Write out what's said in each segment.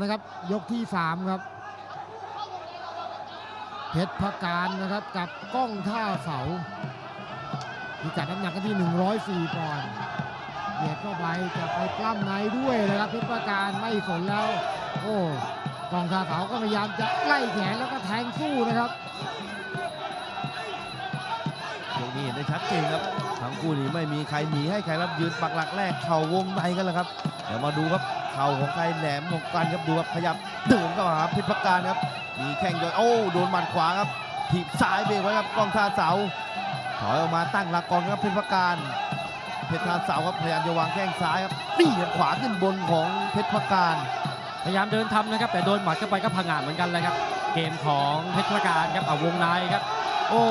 นะครับ ยกที่ 3 ครับ เพชรพการนะครับกับกล้องท่าเสาพิกัดน้ำหนักกันที่ 104ปอนด์เบียดเข้าไปจะไปกล้ำในด้วยนะครับเพชรพการไม่สนแล้ว โอ้กล้องท่าเสาก็พยายามจะไล่แขนแล้วก็แทงสู้นะครับ นี้เห็นได้ชัดเจนครับทั้งคู่นี้ไม่มีใครหนีให้ใครรับยืนปักหลักแรกเข่าวงในกันแล้วครับเดี๋ยวมาดูครับเข่าของใครแหลมของกันครับดูครับขยับเดินเข้ามาหาเพชรพักการครับ มีแข้งย่อยโอ้โดนหมัดขวาครับถีบซ้ายเบรกไว้ครับกองท่าเสาถอยออกมาตั้งหลักก่อนครับเพชรพักการเพชรท่าเสาครับพยายามจะวางแข้งซ้ายครับนี่ขวาขึ้นบนของเพชรพักการ พยายามเดินทำนะครับแต่โดนหมัดเข้าไปก็พังงาดเหมือนกันเลยครับเกมของเพชรประการครับเอาวงในครับ โอ้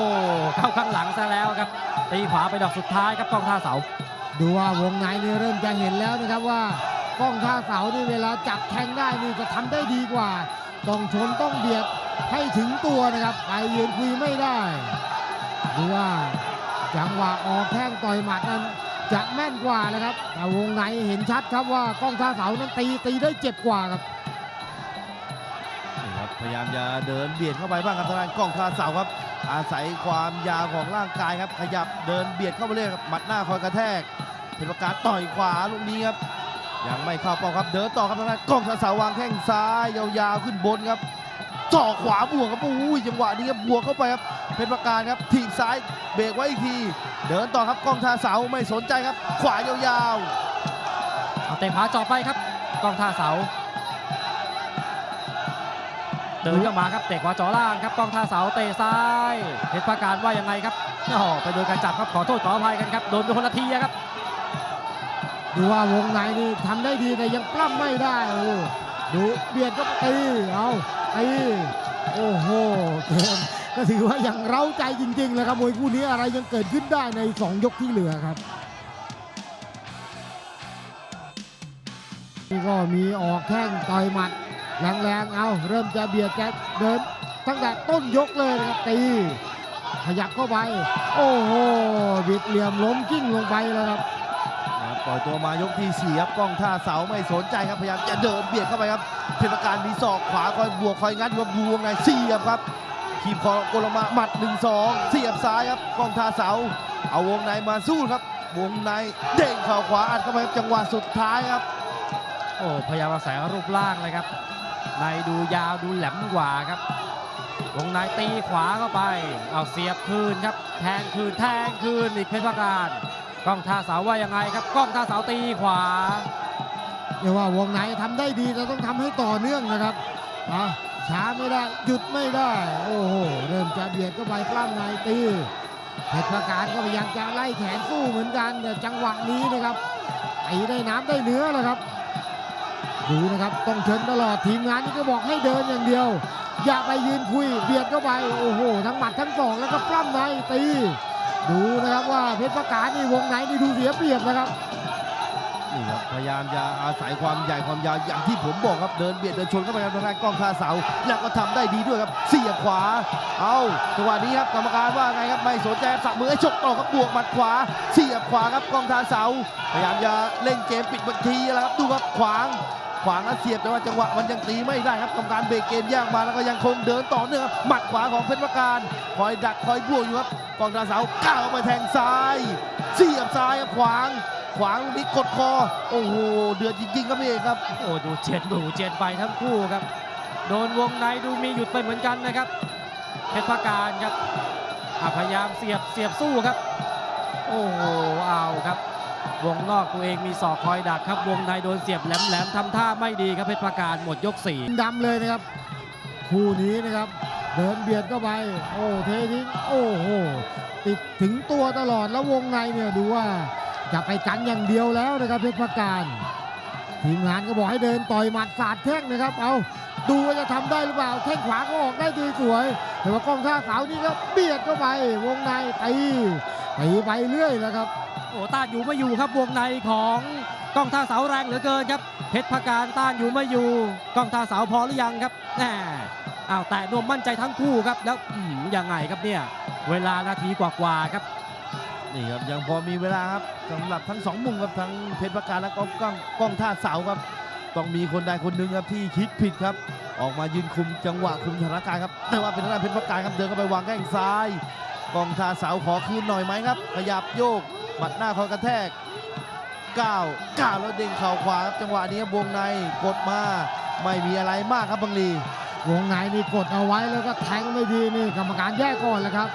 เข้าข้างหลังซะแล้วครับ ตีขวาไปดอกสุดท้ายครับกล้องท่าเสา ดูว่าวงในนี่เริ่มจะเห็นแล้วนะครับว่ากล้องท่าเสานี่เวลาจับแทงได้นี่จะทำได้ดีกว่า ต้องชนต้องเบียดให้ถึงตัวนะครับไปยืนคุยไม่ได้ดูว่าจังหวะออกแข้งต่อยหมัดนั้นจะแม่นกว่านะครับแต่วงในเห็นชัดครับว่ากล้องท่าเสานั้นตีตีได้เจ็บกว่าครับ พยายามจะเดินเบียดเข้าไปบ้างครับทางด้านกล้องท่าเสาครับ อาศัยความยาวของร่างกายครับ ขยับเดินเบียดเข้าไปเรื่อยครับหมัดหน้าคอยกระแทกเพชรประการต่อยขวาลูกนี้ครับยังไม่เข้าเป้าครับเดินต่อครับทางด้านกล้องท่าเสาวางแข้งซ้ายยาวๆขึ้นบนครับจ่อขวาบวกครับโอ้ยจังหวะนี้ครับบวกเข้าไปครับเพชรประการครับถีบซ้ายเบรกไว้อีกที เดินต่อครับกล้องท่าเสาไม่สนใจครับ ขวายาวๆเอาเตะขวาจาะไปครับกล้องท่าเสา เดินเข้ามาครับเตะขวาจ่อล่างครับกล้องท่าเสาเตะซ้ายเพชรประการว่ายังไงครับโอ้ไปโดนการจับครับขอโทษขออภัยกันครับโดนไปคนละทีครับดูว่าวงในนี่ทำได้ดีแต่ยังปล้ำไม่ได้โอ้ดูเบียดก็ตีเอาตีโอ้โหเกมก็ถือว่ายังเร้าใจจริงๆเลยครับมวยคู่นี้อะไรยังเกิดขึ้นได้ใน 2 ยกที่เหลือครับนี่ก็มีออกแข้งต่อยหมัด แรงๆ เอาเริ่มจะเบียดจะเดินตั้งแต่ต้นยกเลยนะครับตี ขยับเข้าไป โอ้โหบิดเหลี่ยมล้มกิ้งลงไปแล้วครับนะครับปล่อยตัวมายกที่สี่ครับกล้องท่าเสาไม่สนใจครับพยายามจะเดินเบียดเข้าไปครับเพชรประการมีศอกขวาคอยบวกคอยงัดอยู่ครับดูวงในเสียบครับขีบคอกลมาหมัด1 2เสียบซ้ายครับกล้องท่าเสา เอาวงในมาสู้ครับวงในเด้งเข่าขวาอัดเข้าไปครับจังหวะสุดท้ายครับโอ้พยายามอาศัยรูปร่างเลยครับ ในดูยาวดูแหลมกว่าครับวงในตีขวาเข้าไป เอาเสียบคืนครับ แทงคืนแทงคืนอีกเพชรประการกล้องท่าเสาว่ายังไงครับกล้องท่าเสาตีขวาเรียกว่าวงในทำได้ดีแต่ต้องทำให้ต่อเนื่องนะครับอะช้าไม่ได้หยุดไม่ได้ โอ้โหเริ่มจะเบียดเข้าไปปล้ำในตีเพชรประการก็พยายามจะไล่แขนสู้เหมือนกันแต่จังหวะนี้นะครับไอ้ได้น้ำได้เนื้อแล้วครับ ดูนะครับต้องเชิญตลอดทีมงานนี่ก็บอกให้เดินอย่างเดียว อย่าไปยืนคุยเบียดเข้าไปโอ้โห ทั้งหมัดทั้งศอกแล้วก็ปล้ำในตี ดูนะครับว่าเพชรประการนี่วงในนี่ดูเสียเปรียบนะครับนี่ครับพยายามจะอาศัยความใหญ่ความยาวอย่างที่ผมบอกครับเดินเบียดเดินชนเข้าไปครับทางด้านกล้องท่าเสา แล้วก็ทำได้ดีด้วยครับเสียบขวา เอาจังหวะนี้ครับกรรมการว่าไงครับไม่สนใจสับมือให้ชกต่อครับบวกหมัดขวา เสียบขวาครับกล้องท่าเสา พยายามจะเล่นเกมปิดบัญชีแล้วครับดูครับขวาง ขวางแล้วเสียบแต่ว่าจังหวะมันยังตีไม่ได้ครับกรรมการเบรกเกมแย่างมาแล้วก็ยังคงเดินต่อเนื่องครับหมัดขวาของเพชรประการคอยดักคอยบวกอยู่ครับกองท่าเสาก้าวไปแทงซ้ายเสียบซ้ายครับขวางขวางลูกนี้กดคอ โอ้โห เดือดจริงๆครับพี่เอกครับ โอ้ดูเจ็ดดูเจ็ดไปทั้งคู่ครับ โดนวงในดูมีหยุดไปเหมือนกันนะครับ เพชรประการครับพยายามเสียบเสียบสู้ครับ โอ้โห เอาครับ วงนอกตัวเองมีศอกคอยดักครับ วงในโดนเสียบแหลมๆทำท่าไม่ดีครับเพชรประการหมดยกสี่ดำเลยนะครับ คู่นี้นะครับ เดินเบียดเข้าไป โอ้เททิ้งโอ้โหติดถึงตัวตลอดแล้ววงในเนี่ยดูว่าจะไปกันอย่างเดียวแล้วนะครับเพชรประการทีมงานก็บอกให้เดินต่อยหมัดสาดแข้งนะครับ เอาดูว่าจะทำได้หรือเปล่าแข้งขวาก็ออกได้ดีสวย แต่ว่ากองท่าขาวนี่ก็เบียดเข้าไปวงในตีตีไปเรื่อยแล้วครับ โอ้ต้านอยู่ไม่อยู่ครับวงในของกล้องท่าเสาแรงเหลือเกินครับเพชรประการต้านอยู่ไม่อยู่กล้องท่าเสาพอหรือยังครับแหมอ้าวแต่นวมมั่นใจทั้งคู่ครับแล้วอืมยังไงครับเนี่ยเวลานาทีกว่าๆครับนี่ครับยังพอมีเวลาครับสำหรับทั้งสองมุมครับทั้งเพชรประการและก็กล้องกล้องท่าเสาครับ ต้องมีคนใดคนหนึ่งครับที่คิดผิดครับ ออกมายืนคุมจังหวะคุมสถานการณ์ครับแต่ว่าเป็นทางด้านเพชรประการครับเดินเข้าไปวางแข้งซ้ายกล้องท่าเสาขอคืนหน่อยไหมครับขยับโยก หมัดหน้าคอยกระแทกก้าวก้าวแล้วเด้งเข่าขวาครับจังหวะนี้วงในกดมาไม่มีอะไรมากครับบังลีวงในนี่กดเอาไว้แล้วก็แทงไม่ดีนี่กรรมการแยกก่อนแล้วครับ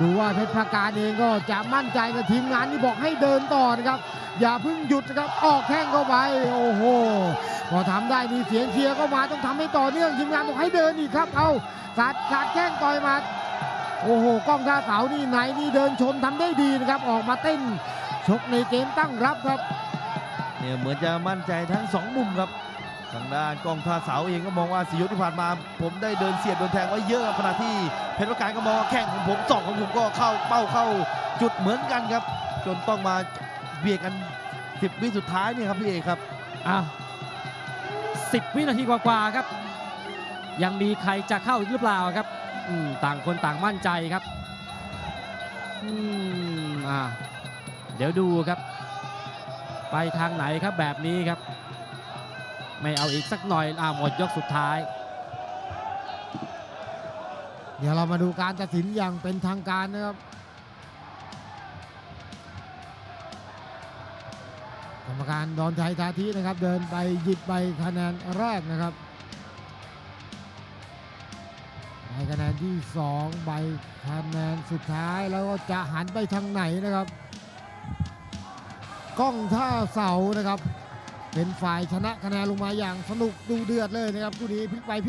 ดูว่าเพชรพการเองก็จะมั่นใจกับทีมงานที่บอกให้เดินต่อนะครับ อย่าเพิ่งหยุดนะครับออกแข้งเข้าไปโอ้โหพอทำได้นี่เสียงเชียร์ก็มาต้องทำให้ต่อเนื่องทีมงานบอกให้เดินอีกครับ เอาสาดสาดแข้งต่อยมา โอ้โหกล้องท่าเสานี่ไหนนี่เดินชนทำได้ดีนะครับ ออกมาเต้นชกในเกมตั้งรับครับเนี่ยเหมือนจะมั่นใจทั้งสองมุมครับทางด้านกองทาเสาเองก็มองว่าสียกที่ผ่านมา ผมได้เดินเสียบโดนแทงไว้เยอะครับขณะที่เพชรประการก็มองว่าแข้งของผมศอกของผมก็เข้าเป้าเข้าจุดเหมือนกันครับ จนต้องมาเบียดกัน 10 วิสุดท้ายเนี่ยครับพี่เอกครับอะสิบวินาทีกว่าๆครับ ยังมีใครจะเข้าอีกหรือเปล่าครับอืม ต่างคนต่างมั่นใจครับอืมอะเดี๋ยวดูครับ ไปทางไหนครับแบบนี้ครับ ไม่เอาอีกสักหน่อยอ่าหมดยกสุดท้าย เดี๋ยวเรามาดูการตัดสินอย่างเป็นทางการนะครับกรรมการดอนชัยทาทินะครับ เดินไปหยิบใบคะแนนแรกนะครับ ใบคะแนนที่2ใบคะแนนสุดท้ายแล้วก็จะหันไปทางไหนนะครับ กล้องท่าเสานะครับ เป็นฝ่ายชนะคะแนนลงมาอย่างสนุกดูเดือดเลยนะครับคู่นี้พลิกไปพลิก